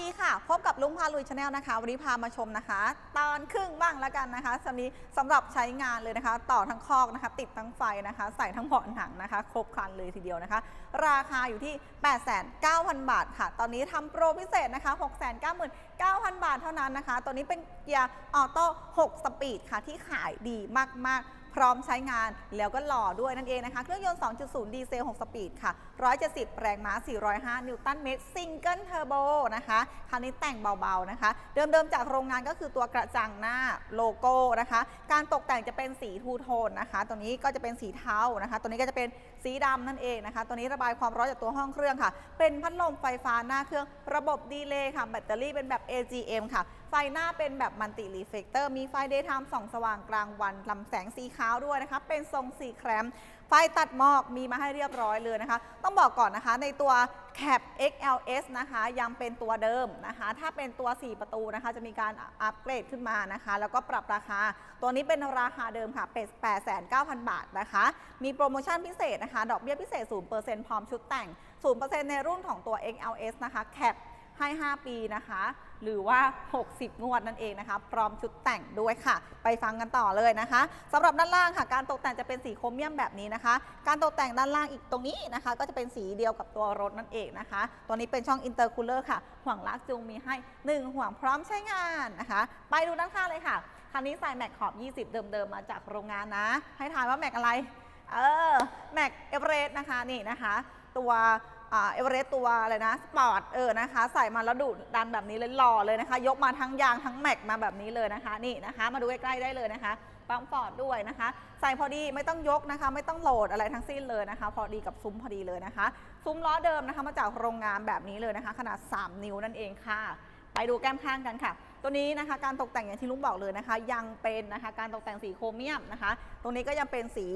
ดีค่ะ พบกับลุงพาลุยชาแนลนะคะ วันนี้พามาชมนะคะ ตอนครึ่งบ้างแล้วกันนะคะสำนี้สำหรับใช้งานเลยนะคะ ต่อทั้งคอกนะคะ ติดทั้งไฟนะคะ ใส่ทั้งเบาะหนังนะคะ ครบครันเลยทีเดียวนะคะ ราคาอยู่ที่ 8,900บาทค่ะ ตอนนี้ทำโปรพิเศษนะคะ 699,000 บาทเท่านั้นนะคะ ตัวนี้เป็นเกียร์ออโต้6สปีดค่ะที่ขายดีมากๆ พร้อมใช้งานแล้วก็หล่อด้วยนั่นเองนะคะ เครื่องยนต์ 2.0 ดีเซล 6 สปีดค่ะ 170 แรงม้า 405 นิวตันเมตรซิงเกิลเทอร์โบนะคะ คันนี้แต่งเบาๆนะคะ เดิมๆจากโรงงานก็คือตัวกระจังหน้าโลโก้นะคะ การตกแต่งจะเป็นสีทูโทนนะคะ ตัวนี้ก็จะเป็นสีเทานะคะ ตัวนี้ก็จะเป็นสีดำนั่นเองนะคะ ตัวนี้ระบายความร้อนจากตัวห้องเครื่องค่ะ เป็นพัดลมไฟฟ้าหน้าเครื่องระบบดีเลย์ค่ะ แบตเตอรี่เป็นแบบ AGM ค่ะ ไฟหน้าเป็นแบบมัลติรีเฟกเตอร์ มีไฟเดย์ไทม์ส่องสว่างกลางวันลำแสงสีขาวด้วยนะคะ เป็นทรงสีแครม ไฟตัดหมอกมีมาให้เรียบร้อยเลยนะคะ ต้องบอกก่อนนะคะในตัว Cap XLS นะคะยังเป็นตัวเดิมนะคะ ถ้าเป็นตัว 4 ประตูนะคะ จะมีการอัปเกรดขึ้นมานะคะ แล้วก็ปรับราคา ตัวนี้เป็นราคาเดิมค่ะ เป็น 89,000 บาทนะคะ มีโปรโมชั่นพิเศษนะคะ ดอกเบี้ยพิเศษ 0%พร้อมชุดแต่ง 0%ในรุ่นของตัว XLS นะคะ Cap ให้ 5 ปีนะคะ หรือว่า 60 งวดนั่นเองนะคะ พร้อมชุดแต่งด้วยค่ะ ไปฟังกันต่อเลยนะคะสำหรับด้านล่างค่ะ การตกแต่งจะเป็นสีโครเมียมแบบนี้นะคะ การตกแต่งด้านล่างอีกตรงนี้นะคะ ก็จะเป็นสีเดียวกับตัวรถนั่นเองนะคะ ตัวนี้เป็นช่องอินเตอร์คูลเลอร์ค่ะห่วงลากจูงมีให้ 1 ห่วงพร้อมใช้งานนะคะ ไปดูด้านข้างเลยค่ะคันนี้ใส่แม็กขอบ 20 เดิมๆมาจากโรงงานนะ ให้ทายว่าแม็กอะไร เออ แม็กเอเวอเรสต์นะคะนี่นะคะ ตัว เอเวอเรสต์ตัวอะไรนะสปอร์ตเออนะคะ ใส่มาแล้วดูดันแบบนี้เลยหล่อเลยนะคะ ยกมาทั้งยางทั้งแม็กมาแบบนี้เลยนะคะนี่นะคะ มาดูใกล้ๆได้เลยนะคะปั๊มฟอร์ดด้วยนะคะ ใส่พอดีไม่ต้องยกนะคะ ไม่ต้องโหลดอะไรทั้งสิ้นเลยนะคะ พอดีกับซุ้มพอดีเลยนะคะ ซุ้มล้อเดิมนะคะ มาจากโรงงานแบบนี้เลยนะคะ ขนาด 3 นิ้วนั่นเองค่ะ ไปดูแก้มข้างกันค่ะ ตัวนี้นะคะการตกแต่งอย่างที่ลุงบอกเลยนะคะ ยังเป็นนะคะการตกแต่งสีโครเมียมนะคะ ตรงนี้ก็ยังเป็นสี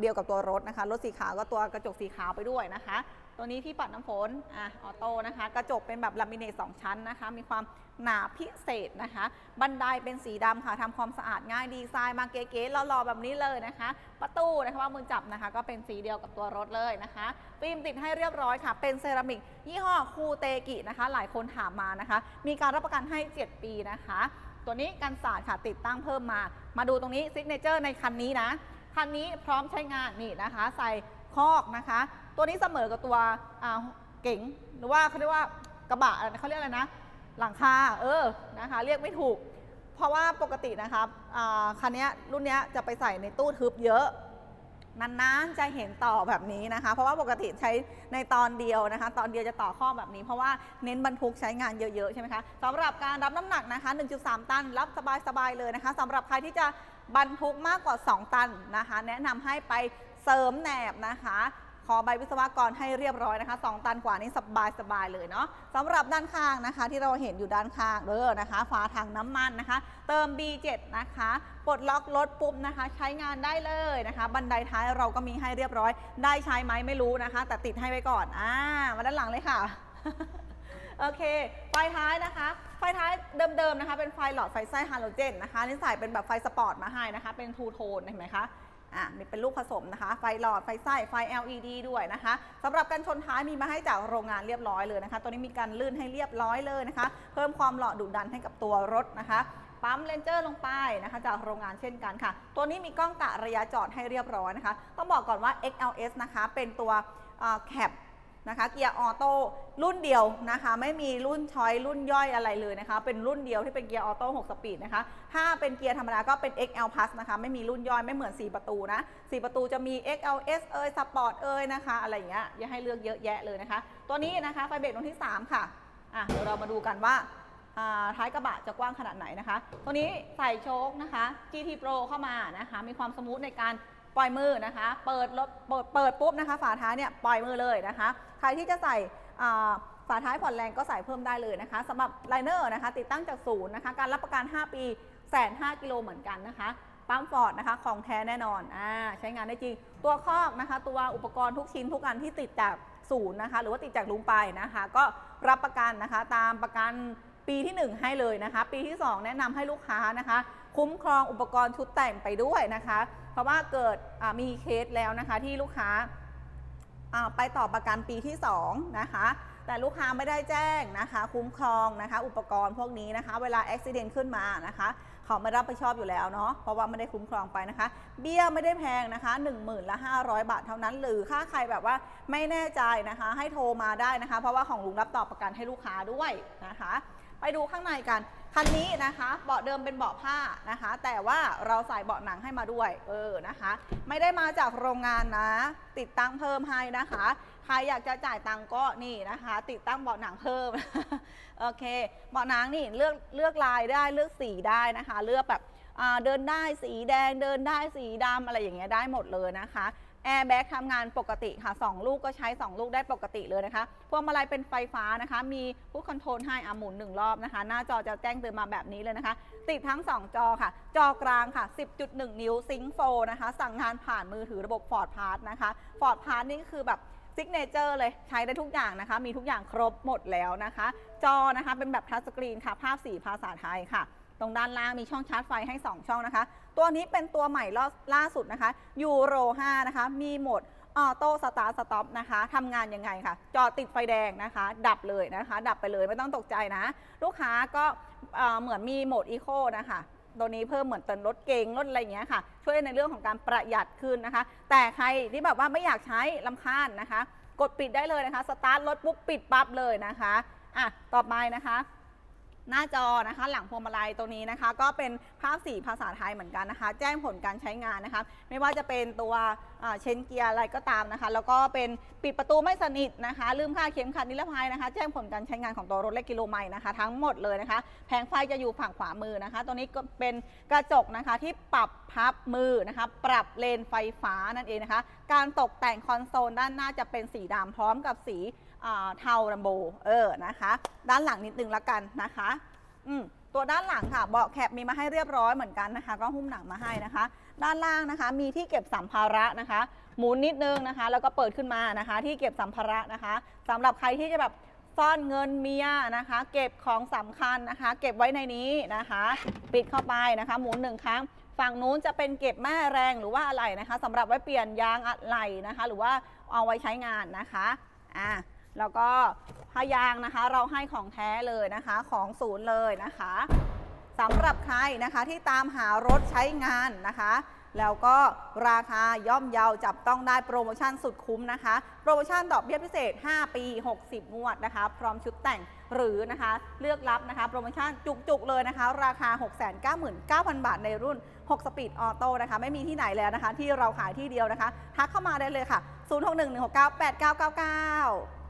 เดียวกับตัวรถนะคะ รถสีขาวก็ตัวกระจกสีขาวไปด้วยนะคะ ตัวนี้ที่ปัดน้ำฝนอะออโต้นะคะ กระจกเป็นแบบลามิเนตสองชั้นนะคะ มีความหนาพิเศษนะคะ บันไดเป็นสีดำค่ะทำความสะอาดง่ายดีไซน์มาเก๋ๆหล่อๆแบบนี้เลยนะคะ ประตูนะคะว่ามือจับนะคะ ก็เป็นสีเดียวกับตัวรถเลยนะคะฟิล์มติดให้เรียบร้อยค่ะ เป็นเซรามิกยี่ห้อคูเตกินะคะ หลายคนถามมานะคะ มีการรับประกันให้ 7 ปีนะคะ ตัวนี้กันศาสตร์ค่ะติดตั้งเพิ่มมา มาดูตรงนี้ซิกเนเจอร์ในคันนี้นะคันนี้พร้อมใช้งานนี่นะคะ ใส่คอกนะคะ ตัวนี้เสมอกับตัวเก๋งหรือว่าเขาเรียกว่ากระบะเขาเรียกอะไรนะ หลังคาเออนะคะ เรียกไม่ถูก เพราะว่าปกตินะครับคันนี้รุ่นนี้จะไปใส่ในตู้ทึบเยอะนานๆจะเห็นต่อแบบนี้นะคะ เพราะว่าปกติใช้ในตอนเดียวนะคะ ตอนเดียวจะต่อข้อแบบนี้ เพราะว่าเน้นบรรทุกใช้งานเยอะๆใช่ไหมคะสำหรับการรับน้ำหนักนะคะ 1.3 ตัน รับสบายๆเลยนะคะสำหรับใครที่จะบรรทุกมากกว่า 2 ตันนะคะ แนะนำให้ไปเสริมแหนบนะคะ อใบวิศวกรให้เรียบร้อยนะคะ 2 ตันกว่านี้สบายสบายเลยเนาะสำหรับด้านข้างนะคะ ที่เราเห็นอยู่ด้านข้างเด้อนะคะฝาถังน้ำมันนะคะ เติม B7 นะคะปลดล็อกรถปุ๊บนะคะ ใช้งานได้เลยนะคะ บันไดท้ายเราก็มีให้เรียบร้อย ได้ใช้ไหมไม่รู้นะคะ แต่ติดให้ไว้ก่อนอ่ามาด้านหลังเลยค่ะโอเค ไฟท้ายนะคะ ไฟท้ายเดิมๆนะคะ เป็นไฟหลอดไฟไส้ฮาโลเจนนะคะนี่ใส่เป็นแบบไฟสปอร์ตมาให้นะคะ เป็นทูโทนเห็นไหมคะ อะมีเป็นลูกผสมนะคะ ไฟหลอดไฟไส้ไฟ LED ด้วยนะคะสำหรับการชนท้ายมีมาให้จากโรงงานเรียบร้อยเลยนะคะ ตัวนี้มีการลื่นให้เรียบร้อยเลยนะคะ เพิ่มความหล่อดุดันให้กับตัวรถนะคะปั๊มเลนเจอร์ลงไปนะคะจากโรงงานเช่นกันค่ะ ตัวนี้มีกล้องกะระยะจอดให้เรียบร้อยนะคะ ต้องบอกก่อนว่า XLS นะคะ เป็นตัวแคป นะคะเกียร์ออโต้รุ่นเดียวนะคะ ไม่มีรุ่นชอยรุ่นย่อยอะไรเลยนะคะ เป็นรุ่นเดียวที่เป็นเกียร์ออโต้6สปีดนะคะ ถ้าเป็นเกียร์ธรรมดาก็เป็น XL Plus นะคะ ไม่มีรุ่นย่อยไม่เหมือน 4 ประตูนะ 4 ประตูจะมี XLS เอยสปอร์ตเอยนะคะ อะไรอย่างเงี้ยอย่าให้เลือกเยอะแยะเลยนะคะ ตัวนี้นะคะไฟเบรกตรงที่ 3 ค่ะอะเดี๋ยวเรามาดูกันว่าอ่าท้ายกระบะจะกว้างขนาดไหนนะคะ ตัวนี้ใส่โชคนะคะ GT Pro เข้ามานะคะ มีความสมูทในการ ปล่อยมือนะคะ เปิดรถเปิดเปิดปุ๊บนะคะ ฝาท้ายเนี่ยปล่อยมือเลยนะคะ ใครที่จะใส่ฝาท้ายผ่อนแรงก็ใส่เพิ่มได้เลยนะคะสำหรับไลเนอร์นะคะ ติดตั้งจากศูนย์นะคะ การรับประกัน 5 ปีแสนห้ากิโลเหมือนกันนะคะปั๊มฟอร์ดนะคะ ของแท้แน่นอนอ่าใช้งานได้จริง ตัวคอกนะคะ ตัวอุปกรณ์ทุกชิ้นทุกอันที่ติดจากศูนย์นะคะ หรือว่าติดจากลุงไปนะคะ ก็รับประกันนะคะ ตามประกันปีที่ 1 ให้เลยนะคะ ปีที่ 2 แนะนำให้ลูกค้านะคะ คุ้มครองอุปกรณ์ชุดแต่งไปด้วยนะคะ เพราะว่าเกิดมีเคสแล้วนะคะที่ลูกค้าอ่าไปต่อประกันปีที่2นะคะแต่ลูกค้าไม่ได้แจ้งนะคะ คุ้มครองนะคะ อุปกรณ์พวกนี้นะคะ เวลาอุบิเหตุขึ้นมานะคะเขาไม่รับผิดชอบอยู่แล้วเนาะเพราะว่าไม่ได้คุ้มครองไปนะคะ เบี้ยไม่ได้แพงนะคะ1 0,000ละ500 บาทเท่านั้น หรือค่าใครแบบว่าไม่แน่ใจนะคะ ให้โทรมาได้นะคะ เพราะว่าของลุงรับต่อประกันให้ลูกค้าด้วยนะคะ ไปดูข้างในกัน คันนี้นะคะ เบาะเดิมเป็นเบาะผ้านะคะ แต่ว่าเราใส่เบาะหนังให้มาด้วย เออนะคะ ไม่ได้มาจากโรงงานนะ ติดตั้งเพิ่มให้นะคะ ใครอยากจะจ่ายตังก็นี่นะคะ ติดตั้งเบาะหนังเพิ่ม โอเค เบาะหนังนี่เลือกเลือกลายได้เลือกสีได้นะคะ เลือกแบบเดินได้สีแดงเดินได้สีดำอะไรอย่างเงี้ยได้หมดเลยนะคะ แอร์แบ็กทำงานปกติค่ะ 2 ลูกก็ใช้ 2 ลูกได้ปกติเลยนะคะพวงมาลัยเป็นไฟฟ้านะคะ มีผู้คอนโทรลให้อาหมุน 1 รอบนะคะ หน้าจอจะแจ้งเตือนมาแบบนี้เลยนะคะ ติดทั้ง 2 จอค่ะ จอกลางค่ะ 10.1 นิ้วซิงโฟนะคะ สั่งงานผ่านมือถือระบบ Ford Pass นะคะ Ford Pass นี่คือแบบซิกเนเจอร์เลยใช้ได้ทุกอย่างนะคะ มีทุกอย่างครบหมดแล้วนะคะ จอนะคะเป็นแบบทัชสกรีนค่ะ ภาพสีภาษาไทยค่ะ ตรงด้านล่างมีช่องชาร์จไฟให้ 2 ช่องนะคะ ตัวนี้เป็นตัวใหม่ล่าสุดนะคะยูโร5นะคะ มีโหมดออโต้สตาร์ทสต็อปนะคะทำงานยังไงค่ะจอดติดไฟแดงนะคะ ดับเลยนะคะ ดับไปเลยไม่ต้องตกใจนะ ลูกค้าก็เหมือนมีโหมดอีโคนะคะตัวนี้เพิ่มเหมือนเติมรถเก๋งรถอะไรอย่างเงี้ยค่ะ ช่วยในเรื่องของการประหยัดขึ้นนะคะ แต่ใครที่แบบว่าไม่อยากใช้ลำคาญนะคะ กดปิดได้เลยนะคะ สตาร์ทรถปุ๊บปิดปั๊บเลยนะคะอะต่อไปนะคะ หน้าจอนะคะหลังพวงมาลัยตัวนี้นะคะ ก็เป็นภาพสีภาษาไทยเหมือนกันนะคะ แจ้งผลการใช้งานนะคะ ไม่ว่าจะเป็นตัวเชนเกียร์อะไรก็ตามนะคะ แล้วก็เป็นปิดประตูไม่สนิทนะคะ ลืมค่าเข็มขัดนิรภัยนะคะ แจ้งผลการใช้งานของตัวรถและกิโลไมล์นะคะ ทั้งหมดเลยนะคะ แผงไฟจะอยู่ฝั่งขวามือนะคะ ตัวนี้ก็เป็นกระจกนะคะที่ปรับพับมือนะคะ ปรับเลนไฟฟ้านั่นเองนะคะ การตกแต่งคอนโซลด้านหน้าจะเป็นสีดำพร้อมกับสี เทาลัมโบเออนะคะ ด้านหลังนิดนึงละกันนะคะอืมตัวด้านหลังค่ะเบาะแคปมีมาให้เรียบร้อยเหมือนกันนะคะ ก็หุ้มหนังมาให้นะคะ ด้านล่างนะคะ มีที่เก็บสัมภาระนะคะ หมุนนิดนึงนะคะ แล้วก็เปิดขึ้นมานะคะ ที่เก็บสัมภาระนะคะสำหรับใครที่จะแบบซ่อนเงินเมียนะคะ เก็บของสำคัญนะคะ เก็บไว้ในนี้นะคะ ปิดเข้าไปนะคะ หมุนหนึ่งครั้งฝั่งนู้นจะเป็นเก็บแม่แรงหรือว่าอะไรนะคะสำหรับไว้เปลี่ยนยางอะไหล่นะคะ หรือว่าเอาไว้ใช้งานนะคะอ่า แล้วก็พยางนะคะ เราให้ของแท้เลยนะคะของศูนย์เลยนะคะสำหรับใครนะคะที่ตามหารถใช้งานนะคะ แล้วก็ราคาย่อมเยาจับต้องได้โปรโมชั่นสุดคุ้มนะคะ โปรโมชั่นดอกเบี้ยพิเศษ 5 ปี 60 งวดนะคะ พร้อมชุดแต่งหรือนะคะ เลือกรับนะคะ โปรโมชั่นจุกๆเลยนะคะ ราคา 699,000 บาทในรุ่น 6 สปีดออโต้นะคะ ไม่มีที่ไหนแล้วนะคะ ที่เราขายที่เดียวนะคะ ทักเข้ามาได้เลยค่ะ 0611698999